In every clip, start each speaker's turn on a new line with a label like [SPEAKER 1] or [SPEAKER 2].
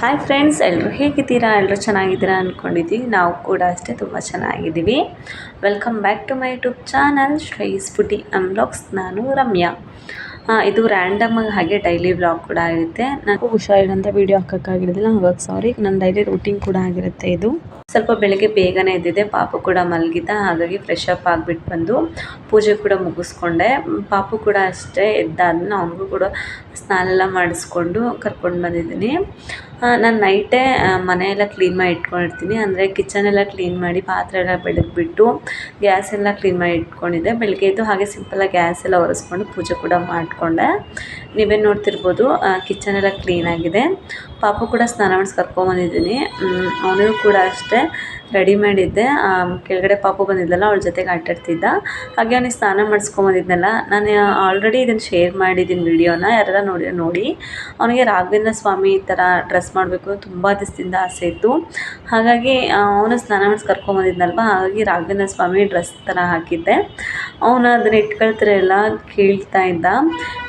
[SPEAKER 1] Hi friends ಎಲ್ಲರೂ ಹೇಗಿದ್ದೀರಾ? ಎಲ್ಲರೂ ಚೆನ್ನಾಗಿದ್ದೀರಾ ಅಂದ್ಕೊಂಡಿದ್ದೀವಿ ನಾವು ಕೂಡ ಅಷ್ಟೇ ತುಂಬ ಚೆನ್ನಾಗಿದ್ದೀವಿ. Welcome back to my YouTube channel Shreyas foodie ಅನ್ಬ್ಲಾಗ್ಸ್ ನಾನು ರಮ್ಯಾ. ಇದು ರ್ಯಾಂಡಮ್ ಹಾಗೆ ಡೈಲಿ ವ್ಲಾಗ್ ಕೂಡ ಆಗಿರುತ್ತೆ ನಾನು ಹುಷಾರಿಲ್ಲಂತ ವೀಡಿಯೋ ಹಾಕೋಕ್ಕಾಗಿರೋದಿಲ್ಲ. ಹಾಗಾಗಿ ಸಾರಿ ನನ್ನ ಡೈಲಿ ರೂಟೀನ್ ಕೂಡ ಆಗಿರುತ್ತೆ ಇದು. ಸ್ವಲ್ಪ ಬೆಳಗ್ಗೆ ಬೇಗನೆ ಎದ್ದಿದ್ದೆ. ಪಾಪು ಕೂಡ ಮಲಗಿದ್ದ. ಹಾಗಾಗಿ ಫ್ರೆಶ್ ಅಪ್ ಆಗಿಬಿಟ್ಟು ಬಂದು ಪೂಜೆ ಕೂಡ ಮುಗಿಸ್ಕೊಂಡೆ. ಪಾಪು ಕೂಡ ಅಷ್ಟೇ ಎದ್ದಾದ್ಮೇಲೆ ಅವನಿಗೂ ಕೂಡ ಸ್ನಾನ ಎಲ್ಲ ಮಾಡಿಸ್ಕೊಂಡು ಕರ್ಕೊಂಡು ಬಂದಿದ್ದೀನಿ. ನಾನು ನೈಟೇ ಮನೆಯೆಲ್ಲ ಕ್ಲೀನ್ ಮಾಡಿ ಇಟ್ಕೊಂಡಿರ್ತೀನಿ. ಅಂದರೆ ಕಿಚನ್ ಎಲ್ಲ ಕ್ಲೀನ್ ಮಾಡಿ ಪಾತ್ರೆ ಎಲ್ಲ ಬೆಳಗ್ಬಿಟ್ಟು ಗ್ಯಾಸ್ ಎಲ್ಲ ಕ್ಲೀನ್ ಮಾಡಿ ಇಟ್ಕೊಂಡಿದ್ದೆ. ಬೆಳಗ್ಗೆ ಎದ್ದು ಹಾಗೆ ಸಿಂಪಲಾಗಿ ಗ್ಯಾಸ್ ಎಲ್ಲ ಒರೆಸ್ಕೊಂಡು ಪೂಜೆ ಕೂಡ ಮಾಡಿಕೊಂಡೆ. ನೀವೇ ನೋಡ್ತಿರ್ಬೋದು ಕಿಚನ್ ಎಲ್ಲ ಕ್ಲೀನ್ ಆಗಿದೆ. ಪಾಪು ಕೂಡ ಸ್ನಾನ ಮಾಡಿಸಿ ಕರ್ಕೊಂಬಂದಿದ್ದೀನಿ ಅವನಿಗೂ ಕೂಡ ಅಷ್ಟೇ ರೆಡಿ ಮಾಡಿದ್ದೆ. ಕೆಳಗಡೆ ಪಾಪು ಬಂದಿದ್ದಲ್ಲ, ಅವಳ ಜೊತೆಗೆ ಆಟಾಡ್ತಿದ್ದ. ಹಾಗೆ ಅವನಿಗೆ ಸ್ನಾನ ಮಾಡಿಸ್ಕೊಂಬಂದಿದ್ನಲ್ಲ ನಾನು ಆಲ್ರೆಡಿ ಇದನ್ನು ಶೇರ್ ಮಾಡಿದ್ದೀನಿ ವಿಡಿಯೋನ ಯಾರೆಲ್ಲ ನೋಡಿ ನೋಡಿ. ಅವನಿಗೆ ರಾಘವೇಂದ್ರ ಸ್ವಾಮಿ ಈ ಥರ ಡ್ರೆಸ್ ಮಾಡಬೇಕು ತುಂಬ ದಿವಸದಿಂದ ಆಸೆ ಇತ್ತು. ಹಾಗಾಗಿ ಅವನು ಸ್ನಾನ ಮಾಡಿಸಿ ಕರ್ಕೊಂಬಂದಿದ್ನಲ್ವ? ಹಾಗಾಗಿ ರಾಘವೇಂದ್ರ ಸ್ವಾಮಿ ಡ್ರೆಸ್ ಥರ ಹಾಕಿದ್ದೆ. ಅವನು ಅದನ್ನ ಇಟ್ಕೊಳ್ತಾರೆ ಎಲ್ಲ ಕೇಳ್ತಾ ಇದ್ದ.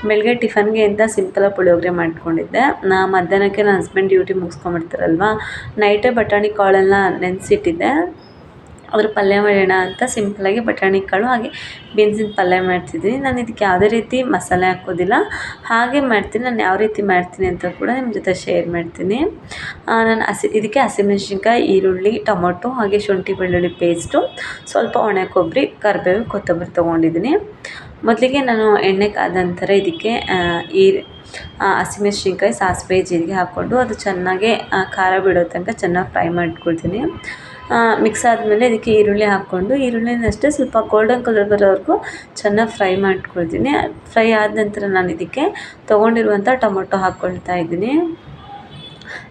[SPEAKER 1] ಬೆಳಗ್ಗೆ ಟಿಫನ್ಗೆ ಅಂತ ಸಿಂಪಲಾಗಿ ಪುಳಿಯೋಗರೆ ಮಾಡ್ಕೊಂಡಿದ್ದೆ. ನಾ ಮಧ್ಯಾಹ್ನಕ್ಕೆ ನನ್ನ ಹಸ್ಬೆಂಡ್ ಡ್ಯೂಟಿ ಮುಗಿಸ್ಕೊಂಬಿಡ್ತಾರಲ್ವ ನೈಟೇ ಬಟಾಣಿ ಕಾಳೆಲ್ಲ ನೆನೆಸಿಟ್ಟಿದ್ದೆ. ಅದ್ರ ಪಲ್ಯ ಮಾಡೋಣ ಅಂತ ಸಿಂಪಲಾಗಿ ಬಟಾಣಿ ಕಾಳು ಹಾಗೆ ಬೀನ್ಸಿನ ಪಲ್ಯ ಮಾಡ್ತಿದ್ದೀನಿ. ನಾನು ಇದಕ್ಕೆ ಯಾವುದೇ ರೀತಿ ಮಸಾಲೆ ಹಾಕೋದಿಲ್ಲ. ಹಾಗೆ ಮಾಡ್ತೀನಿ. ನಾನು ಯಾವ ರೀತಿ ಮಾಡ್ತೀನಿ ಅಂತ ಕೂಡ ನಿಮ್ಮ ಜೊತೆ ಶೇರ್ ಮಾಡ್ತೀನಿ. ನಾನು ಹಸಿ, ಇದಕ್ಕೆ ಹಸಿಮೆಣ್ಸಿನ್ಕಾಯಿ, ಈರುಳ್ಳಿ, ಟೊಮೊಟೊ ಹಾಗೆ ಶುಂಠಿ ಬೆಳ್ಳುಳ್ಳಿ ಪೇಸ್ಟು ಸ್ವಲ್ಪ ಒಣ ಕೊಬ್ಬರಿ ಕರಿಬೇವು ಕೊತ್ತಂಬರಿ ತೊಗೊಂಡಿದ್ದೀನಿ. ಮೊದಲಿಗೆ ನಾನು ಎಣ್ಣೆ ಕಾದ ನಂತರ ಇದಕ್ಕೆ ಈ ಹಸಿಮೆಣ್ಸಿನ್ಕಾಯಿ, ಸಾಸಿವೆ, ಜೀರಿಗೆ ಹಾಕ್ಕೊಂಡು ಅದು ಚೆನ್ನಾಗೆ ಖಾರ ಬಿಡೋ ತನಕ ಚೆನ್ನಾಗಿ ಫ್ರೈ ಮಾಡ್ಕೊಳ್ತೀನಿ. ಮಿಕ್ಸ್ ಆದಮೇಲೆ ಇದಕ್ಕೆ ಈರುಳ್ಳಿ ಹಾಕ್ಕೊಂಡು ಈರುಳ್ಳಿನ ಅಷ್ಟೇ ಸ್ವಲ್ಪ ಗೋಲ್ಡನ್ ಕಲರ್ ಬರೋವರೆಗೂ ಚೆನ್ನಾಗಿ ಫ್ರೈ ಮಾಡ್ಕೊಳ್ತೀನಿ. ಫ್ರೈ ಆದ ನಂತರ ನಾನು ಇದಕ್ಕೆ ತೊಗೊಂಡಿರುವಂಥ ಟೊಮೊಟೊ ಹಾಕ್ಕೊಳ್ತಾ ಇದ್ದೀನಿ.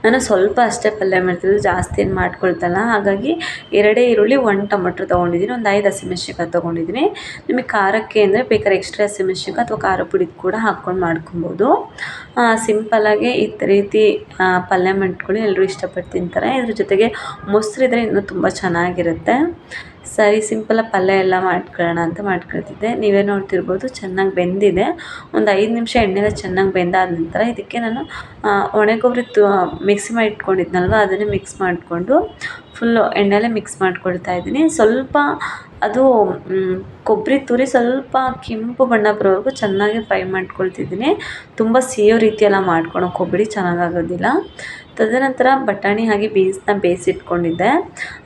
[SPEAKER 1] ನಾನು ಸ್ವಲ್ಪ ಅಷ್ಟೇ ಪಲ್ಯ ಮಾಡ್ತಿದ್ದು ಜಾಸ್ತಿ ಏನು ಮಾಡ್ಕೊಳ್ತಲ್ಲ. ಹಾಗಾಗಿ ಎರಡೇ ಈರುಳ್ಳಿ, ಒಂದು ಟೊಮೊಟೊ ತೊಗೊಂಡಿದ್ದೀನಿ. ಒಂದು ಐದು ಹಸಿಮೆಣ್ಸಿನ್ಕಾಯಿ ತೊಗೊಂಡಿದ್ದೀನಿ. ನಿಮಗೆ ಖಾರಕ್ಕೆ ಅಂದರೆ ಬೇಕಾದ್ರೆ ಎಕ್ಸ್ಟ್ರಾ ಹಸಿಮೆಣ್ಸಿನ್ಕಾಯಿ ಅಥವಾ ಖಾರ ಪುಡಿ ಕೂಡ ಹಾಕ್ಕೊಂಡು ಮಾಡ್ಕೊಬೋದು ಸಿಂಪಲಾಗಿ ಈ ರೀತಿ ಪಲ್ಯ ಮಾಡ್ಕೊಳ್ಳಿ. ಎಲ್ಲರೂ ಇಷ್ಟಪಟ್ಟು ತಿಂತಾರೆ. ಇದ್ರ ಜೊತೆಗೆ ಮೊಸರಿದ್ರೆ ಇನ್ನೂ ತುಂಬ ಚೆನ್ನಾಗಿರುತ್ತೆ. ಸರಿ ಸಿಂಪಲಾಗಿ ಪಲ್ಯ ಎಲ್ಲ ಮಾಡ್ಕೊಳ್ಳೋಣ ಅಂತ ಮಾಡ್ಕೊಳ್ತಿದ್ದೆ. ನೀವೇ ನೋಡ್ತಿರ್ಬೋದು, ಚೆನ್ನಾಗಿ ಬೆಂದಿದೆ. ಒಂದು ಐದು ನಿಮಿಷ ಎಣ್ಣೆಲ್ಲ ಚೆನ್ನಾಗಿ ಬೆಂದಾದ ನಂತರ ಇದಕ್ಕೆ ನಾನು ಒಣಗೊಬ್ಬರಿ ತು ಮಿಕ್ಸಿ ಮಾಡಿ ಇಟ್ಕೊಂಡಿದ್ನಲ್ವ ಅದನ್ನೇ ಮಿಕ್ಸ್ ಮಾಡಿಕೊಂಡು ಫುಲ್ಲು ಎಣ್ಣೆಲೆ ಮಿಕ್ಸ್ ಮಾಡ್ಕೊಳ್ತಾ ಇದ್ದೀನಿ. ಸ್ವಲ್ಪ ಅದು ಕೊಬ್ಬರಿ ತುರಿ ಸ್ವಲ್ಪ ಕೆಂಪು ಬಣ್ಣ ಬರೋವರೆಗೂ ಚೆನ್ನಾಗಿ ಫ್ರೈ ಮಾಡ್ಕೊಳ್ತಿದ್ದೀನಿ. ತುಂಬ ಸಿಯೋ ರೀತಿಯೆಲ್ಲ ಮಾಡ್ಕೊಳೋ ಕೊಬ್ಬರಿ ಚೆನ್ನಾಗಾಗೋದಿಲ್ಲ. ತದನಂತರ ಬಟಾಣಿ ಹಾಗೆ ಬೀನ್ಸ್ನ ಬೇಯಿಸಿಟ್ಕೊಂಡಿದ್ದೆ.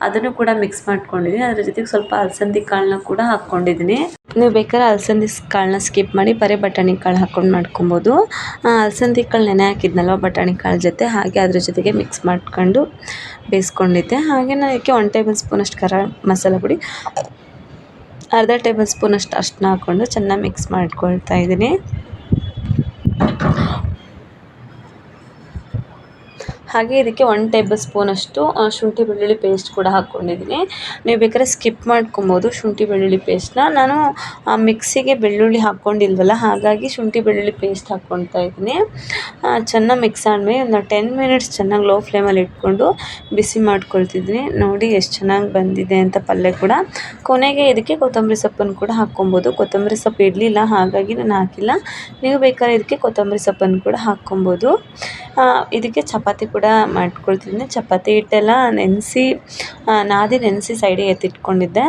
[SPEAKER 1] ಅದನ್ನು ಕೂಡ ಮಿಕ್ಸ್ ಮಾಡ್ಕೊಂಡಿದ್ದೀನಿ ಅದ್ರ ಜೊತೆಗೆ ಸ್ವಲ್ಪ ಅಲಸಂದಿ ಕಾಳನ್ನ ಕೂಡ ಹಾಕ್ಕೊಂಡಿದ್ದೀನಿ ನೀವು ಬೇಕಾದ್ರೆ ಅಲಸಂದಿ ಕಾಳನ್ನ ಸ್ಕಿಪ್ ಮಾಡಿ ಬರೀ ಬಟಾಣಿ ಕಾಳು ಹಾಕ್ಕೊಂಡು ಮಾಡ್ಕೊಬೋದು. ಅಲಸಂದಿ ಕಾಳು ನೆನೆ ಹಾಕಿದ್ನಲ್ವ ಬಟಾಣಿ ಕಾಳು ಜೊತೆ? ಹಾಗೆ ಅದ್ರ ಜೊತೆಗೆ ಮಿಕ್ಸ್ ಮಾಡ್ಕೊಂಡು ಬೇಯಿಸ್ಕೊಂಡಿದ್ದೆ. ಹಾಗೆ ನಾನು ಇದಕ್ಕೆ ಒನ್ ಟೇಬಲ್ ಸ್ಪೂನಷ್ಟು ಖಾರ ಮಸಾಲ ಪುಡಿ, ಅರ್ಧ ಟೇಬಲ್ ಸ್ಪೂನಷ್ಟು ಅಷ್ಟನ್ನ ಹಾಕ್ಕೊಂಡು ಚೆನ್ನಾಗಿ ಮಿಕ್ಸ್ ಮಾಡ್ಕೊಳ್ತಾ ಇದ್ದೀನಿ ಹಾಗೆ ಇದಕ್ಕೆ ಒನ್ ಟೇಬಲ್ ಸ್ಪೂನಷ್ಟು ಅಷ್ಟು ಶುಂಠಿ ಬೆಳ್ಳುಳ್ಳಿ ಪೇಸ್ಟ್ ಕೂಡ ಹಾಕ್ಕೊಂಡಿದ್ದೀನಿ. ನೀವು ಬೇಕಾದ್ರೆ ಸ್ಕಿಪ್ ಮಾಡ್ಕೊಬೋದು ಶುಂಠಿ ಬೆಳ್ಳುಳ್ಳಿ ಪೇಸ್ಟ್ನ ನಾನು ಮಿಕ್ಸಿಗೆ ಬೆಳ್ಳುಳ್ಳಿ ಹಾಕ್ಕೊಂಡಿಲ್ವಲ್ಲ, ಹಾಗಾಗಿ ಶುಂಠಿ ಬೆಳ್ಳುಳ್ಳಿ ಪೇಸ್ಟ್ ಹಾಕ್ಕೊಳ್ತಾ ಇದ್ದೀನಿ. ಚೆನ್ನಾಗಿ ಮಿಕ್ಸ್ ಆದ್ಮೇಲೆ ಒಂದು ಟೆನ್ ಮಿನಿಟ್ಸ್ ಚೆನ್ನಾಗಿ ಲೋ ಫ್ಲೇಮಲ್ಲಿ ಇಟ್ಕೊಂಡು ಬಿಸಿ ಮಾಡ್ಕೊಳ್ತಿದ್ದೀನಿ. ನೋಡಿ ಎಷ್ಟು ಚೆನ್ನಾಗಿ ಬಂದಿದೆ ಅಂತ ಪಲ್ಯ ಕೂಡ. ಕೊನೆಗೆ ಇದಕ್ಕೆ ಕೊತ್ತಂಬರಿ ಸೊಪ್ಪನ್ನು ಕೂಡ ಹಾಕ್ಕೊಬೋದು ಕೊತ್ತಂಬರಿ ಸೊಪ್ಪು ಇರಲಿಲ್ಲ ಹಾಗಾಗಿ ನಾನು ಹಾಕಿಲ್ಲ. ನೀವು ಬೇಕಾದ್ರೆ ಇದಕ್ಕೆ ಕೊತ್ತಂಬರಿ ಸೊಪ್ಪನ್ನು ಕೂಡ ಹಾಕ್ಕೊಬೋದು ಇದಕ್ಕೆ ಚಪಾತಿ ಕೂಡ ಮಾಡ್ಕೊಳ್ತಿದ್ದೀನಿ ಚಪಾತಿ ಹಿಟ್ಟೆಲ್ಲ ನೆನೆಸಿ ನಾದಿ ನೆನೆಸಿ ಸೈಡಿಗೆ ಎತ್ತಿಟ್ಕೊಂಡಿದ್ದೆ.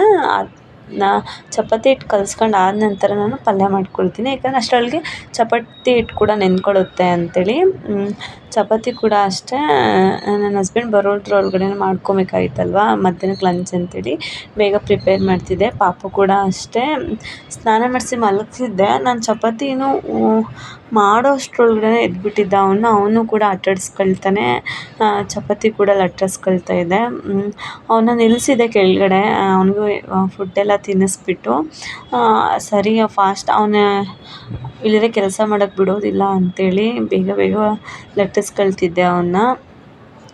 [SPEAKER 1] ನಾ ಚಪಾತಿ ಹಿಟ್ಟು ಕಲ್ಸ್ಕೊಂಡು ಆದ ನಂತರ ನಾನು ಪಲ್ಯ ಮಾಡ್ಕೊಳ್ತೀನಿ. ಯಾಕಂದರೆ ಅಷ್ಟರೊಳಗೆ ಚಪಾತಿ ಹಿಟ್ಟು ಕೂಡ ನೆನ್ಕೊಳ್ಳುತ್ತೆ ಅಂತೇಳಿ. ಚಪಾತಿ ಕೂಡ ಅಷ್ಟೇ. ನನ್ನ ಹಸ್ಬೆಂಡ್ ಬರೋದ್ರೊಳಗಡೆ ಮಾಡ್ಕೊಬೇಕಾಗಿತ್ತಲ್ವ? ಮಧ್ಯಾಹ್ನಕ್ಕೆ ಲಂಚ್ ಅಂತೇಳಿ. ಬೇಗ ಪ್ರಿಪೇರ್ ಮಾಡ್ತಿದ್ದೆ. ಪಾಪು ಕೂಡ ಅಷ್ಟೇ. ಸ್ನಾನ ಮಾಡಿಸಿ ಮಲಗಿಸಿದ್ದೆ ನಾನು ಚಪಾತಿನೂ ಮಾಡೋ ಅಷ್ಟ್ರೊಳಗಡೆ ಎದ್ಬಿಟ್ಟಿದ್ದ ಅವನು ಅವನು ಕೂಡ ಅಟ್ಟಾಡಿಸ್ಕೊಳ್ತಾನೆ ಚಪಾತಿ ಕೂಡ ಲಟ್ಟಿಸ್ಕೊಳ್ತಾ ಇದ್ದೆ ಅವನ್ನ ನಿಲ್ಲಿಸಿದೆ ಕೆಳಗಡೆ. ಅವನಿಗೂ ಫುಡ್ಡೆಲ್ಲ ತಿನ್ನಿಸ್ಬಿಟ್ಟು. ಸರಿ ಫಾಸ್ಟ್ ಅವನ ಇಲ್ಲದೆ ಕೆಲಸ ಮಾಡೋಕ್ಕೆ ಬಿಡೋದಿಲ್ಲ ಅಂತೇಳಿ ಬೇಗ ಬೇಗ ಲಟ್ಟಿಸ್ಕೊಳ್ತಿದ್ದೆ ಅವನ್ನ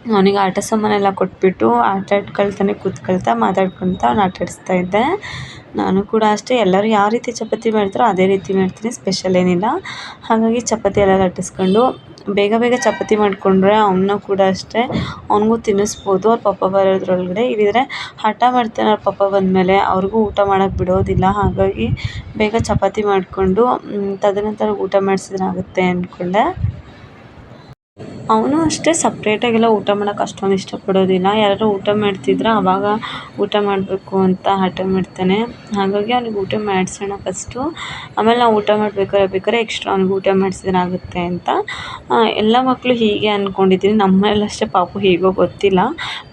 [SPEAKER 1] ಅವನಿಗೆ ಆಟ ಸಾಮಾನೆಲ್ಲ ಕೊಟ್ಬಿಟ್ಟು ಆಟ ಆಡ್ಕೊಳ್ತಾನೆ, ಕೂತ್ಕೊಳ್ತಾ ಮಾತಾಡ್ಕೊಳ್ತಾ ಅವ್ನ ಆಟಾಡಿಸ್ತಾ ಇದ್ದೆ. ನಾನು ಕೂಡ ಅಷ್ಟೇ, ಎಲ್ಲರೂ ಯಾವ ರೀತಿ ಚಪಾತಿ ಮಾಡ್ತಾರೋ ಅದೇ ರೀತಿ ಮಾಡ್ತೀನಿ ಸ್ಪೆಷಲ್ ಏನಿಲ್ಲ. ಹಾಗಾಗಿ ಚಪಾತಿ ಎಲ್ಲ ಲಟ್ಟಿಸ್ಕೊಂಡು ಬೇಗ ಬೇಗ ಚಪಾತಿ ಮಾಡಿಕೊಂಡ್ರೆ ಅವನ್ನ ಕೂಡ ಅಷ್ಟೇ, ಅವನಿಗೂ ತಿನ್ನಿಸ್ಬೋದು, ಅವ್ರ ಪಪ್ಪ ಬರೋದ್ರೊಳಗಡೆ. ಇಲ್ಲಿದ್ರೆ ಹಠ ಮಾಡ್ತಾನೆ ಅವ್ರ ಪಪ್ಪ ಬಂದಮೇಲೆ, ಅವ್ರಿಗೂ ಊಟ ಮಾಡೋಕ್ಕೆ ಬಿಡೋದಿಲ್ಲ. ಹಾಗಾಗಿ ಬೇಗ ಚಪಾತಿ ಮಾಡಿಕೊಂಡು ತದನಂತರ ಊಟ ಮಾಡಿಸಿದ್ರೆ ಆಗುತ್ತೆ ಅಂದ್ಕೊಂಡೆ. ಅವನು ಅಷ್ಟೇ ಸಪ್ರೇಟಾಗೆಲ್ಲ ಊಟ ಮಾಡಕ್ಕೆ ಅಷ್ಟೊಂದು ಇಷ್ಟಪಡೋದಿಲ್ಲ. ಯಾರಾದ್ರು ಊಟ ಮಾಡ್ತಿದ್ರೆ ಅವಾಗ ಊಟ ಮಾಡಬೇಕು ಅಂತ ಹಠ ಮಾಡ್ತಾನೆ. ಹಾಗಾಗಿ ಅವ್ನಿಗೆ ಊಟ ಮಾಡಿಸೋಣ ಫಸ್ಟು ಆಮೇಲೆ ನಾವು ಊಟ ಮಾಡ್ಬೇಕಾರೆ ಬೇಕಾದ್ರೆ ಎಕ್ಸ್ಟ್ರಾ ಅವ್ನಿಗೆ ಊಟ ಮಾಡಿಸಿದ್ರೆ ಆಗುತ್ತೆ ಅಂತ. ಎಲ್ಲ ಮಕ್ಕಳು ಹೀಗೆ ಅಂದ್ಕೊಂಡಿದ್ದೀನಿ ನಮ್ಮನೇಲಿ ಅಷ್ಟೇ ಪಾಪು ಹೇಗೋ ಗೊತ್ತಿಲ್ಲ.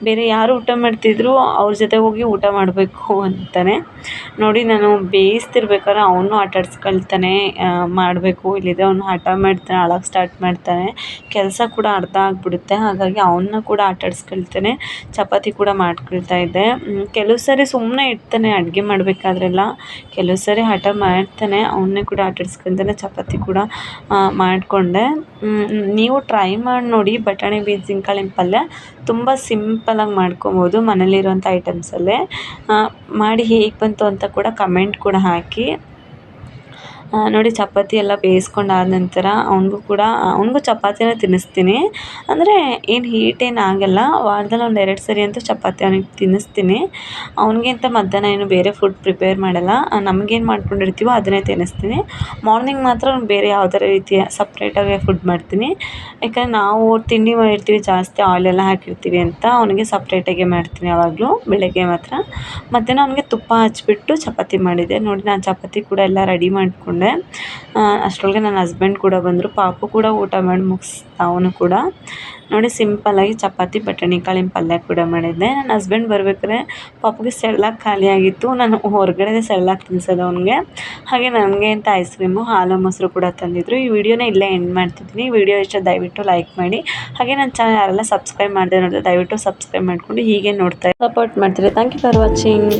[SPEAKER 1] ಬೇರೆ ಯಾರು ಊಟ ಮಾಡ್ತಿದ್ರು ಅವ್ರ ಜೊತೆ ಹೋಗಿ ಊಟ ಮಾಡಬೇಕು ಅಂತಾನೆ. ನೋಡಿ, ನಾನು ಬೇಯಿಸ್ತಿರ್ಬೇಕಾದ್ರೆ ಅವನು ಆಟ ಆಡ್ಸ್ಕೊಳ್ತಾನೆ. ಮಾಡಬೇಕು. ಇಲ್ಲಿದೆ ಅವನು ಹಠ ಮಾಡ್ತಾನೆ ಅಳಕ್ಕೆ ಸ್ಟಾರ್ಟ್ ಮಾಡ್ತಾನೆ. ಕೆಲಸ ಕೂಡ ಅರ್ಧ ಆಗಿಬಿಡುತ್ತೆ. ಹಾಗಾಗಿ ಅವನ್ನ ಕೂಡ ಆಟ ಆಡಿಸ್ಕೊಳ್ತಾನೆ. ಚಪಾತಿ ಕೂಡ ಮಾಡ್ಕೊಳ್ತಾ ಇದ್ದೆ. ಕೆಲವು ಸರಿ ಸುಮ್ಮನೆ ಇಡ್ತಾನೆ, ಅಡುಗೆ ಮಾಡಬೇಕಾದ್ರೆಲ್ಲ. ಕೆಲವು ಸರಿ ಹಠ ಮಾಡ್ತಾನೆ, ಅವನ್ನೇ ಕೂಡ ಆಟ ಆಡಿಸ್ಕೊಳ್ತಾನೆ, ಚಪಾತಿ ಕೂಡ ಮಾಡಿಕೊಂಡೆ. ನೀವು ಟ್ರೈ ಮಾಡಿ ನೋಡಿ. ಬಟಾಣಿ ಬೀನ್ಸಿನಕಾಳಿನ ಪಲ್ಯ ತುಂಬ ಸಿಂಪಲಾಗಿ ಮಾಡ್ಕೊಬೋದು ಮನೇಲಿರುವಂಥ ಐಟಮ್ಸಲ್ಲೇ. ಮಾಡಿ ಹೇಗೆ ಬಂತು ಅಂತ ಕೂಡ ಕಮೆಂಟ್ ಕೂಡ ಹಾಕಿ. ನೋಡಿ ಚಪಾತಿ ಎಲ್ಲ ಬೇಯಿಸ್ಕೊಂಡು ಆದ ನಂತರ ಅವನಿಗೂ ಕೂಡ ಅವನಿಗೂ ಚಪಾತಿನೇ ತಿನ್ನಿಸ್ತೀನಿ. ಅಂದರೆ ಏನು ಹೀಟ್ ಏನು ಆಗೋಲ್ಲ, ವಾರದಲ್ಲಿ ಒಂದು ಎರಡು ಸರಿ ಅಂತೂ ಚಪಾತಿ ಅವನಿಗೆ ತಿನ್ನಿಸ್ತೀನಿ. ಅವನಿಗೆ ಅಂತ ಮಧ್ಯಾಹ್ನ ಏನು ಬೇರೆ ಫುಡ್ ಪ್ರಿಪೇರ್ ಮಾಡೋಲ್ಲ. ನಮ್ಗೇನು ಮಾಡ್ಕೊಂಡಿರ್ತೀವೋ ಅದನ್ನೇ ತಿನ್ನಿಸ್ತೀನಿ. ಮಾರ್ನಿಂಗ್ ಮಾತ್ರ ಅವ್ನು ಬೇರೆ ಯಾವುದೇ ರೀತಿಯ ಸಪ್ರೇಟಾಗಿ ಫುಡ್ ಮಾಡ್ತೀನಿ. ಯಾಕಂದರೆ ನಾವು ತಿಂಡಿ ಮಾಡಿರ್ತೀವಿ, ಜಾಸ್ತಿ ಆಯಿಲೆಲ್ಲ ಹಾಕಿರ್ತೀವಿ ಅಂತ ಅವನಿಗೆ ಸಪ್ರೇಟಾಗೆ ಮಾಡ್ತೀನಿ ಯಾವಾಗಲೂ, ಬೆಳಗ್ಗೆ ಮಾತ್ರ. ಮಧ್ಯಾಹ್ನ ಅವನಿಗೆ ತುಪ್ಪ ಹಚ್ಬಿಟ್ಟು ಚಪಾತಿ ಮಾಡಿದೆ. ನೋಡಿ ನಾನು ಚಪಾತಿ ಕೂಡ ಎಲ್ಲ ರೆಡಿ ಮಾಡಿಕೊಂಡೆ. ಅಷ್ಟರೊಳಗೆ ನನ್ನ ಹಸ್ಬೆಂಡ್ ಕೂಡ ಬಂದರು. ಪಾಪು ಕೂಡ ಊಟ ಮಾಡಿ ಮುಗಿಸ್ದ ಅವನು ಕೂಡ. ನೋಡಿ ಸಿಂಪಲ್ಲಾಗಿ ಚಪಾತಿ, ಬಟಾಣಿ ಕಾಳಿನ ಪಲ್ಯ ಕೂಡ ಮಾಡಿದ್ದೆ. ನನ್ನ ಹಸ್ಬೆಂಡ್ ಬರ್ಬೇಕಾದ್ರೆ ಪಾಪುಗೆ ಸೆರ್ಲಾಕ್ ಖಾಲಿಯಾಗಿತ್ತು ನಾನು ಹೊರಗಡೆ ಸೆರ್ಲಾಕ್ ತಿನ್ಸೋದು ಅವನಿಗೆ. ಹಾಗೆ ನನಗೆ ಅಂತ ಐಸ್ ಕ್ರೀಮು ಹಾಲು, ಮೊಸರು ಕೂಡ ತಂದಿದ್ದರು ಈ ವಿಡಿಯೋನ ಇಲ್ಲೇ ಎಂಡ್ ಮಾಡ್ತಿದ್ದೀನಿ. ವಿಡಿಯೋ ಇಷ್ಟ ದಯವಿಟ್ಟು ಲೈಕ್ ಮಾಡಿ. ಹಾಗೆ ನನ್ನ ಚಾನಲ್ ಯಾರೆಲ್ಲ ಸಬ್ಸ್ಕ್ರೈಬ್ ಮಾಡಿದೆ ನೋಡಿದ್ರೆ ದಯವಿಟ್ಟು ಸಬ್ಸ್ಕ್ರೈಬ್ ಮಾಡಿಕೊಂಡು ಹೀಗೆ ನೋಡ್ತಾ ಸಪೋರ್ಟ್ ಮಾಡ್ತೀರಿ. Thank you for watching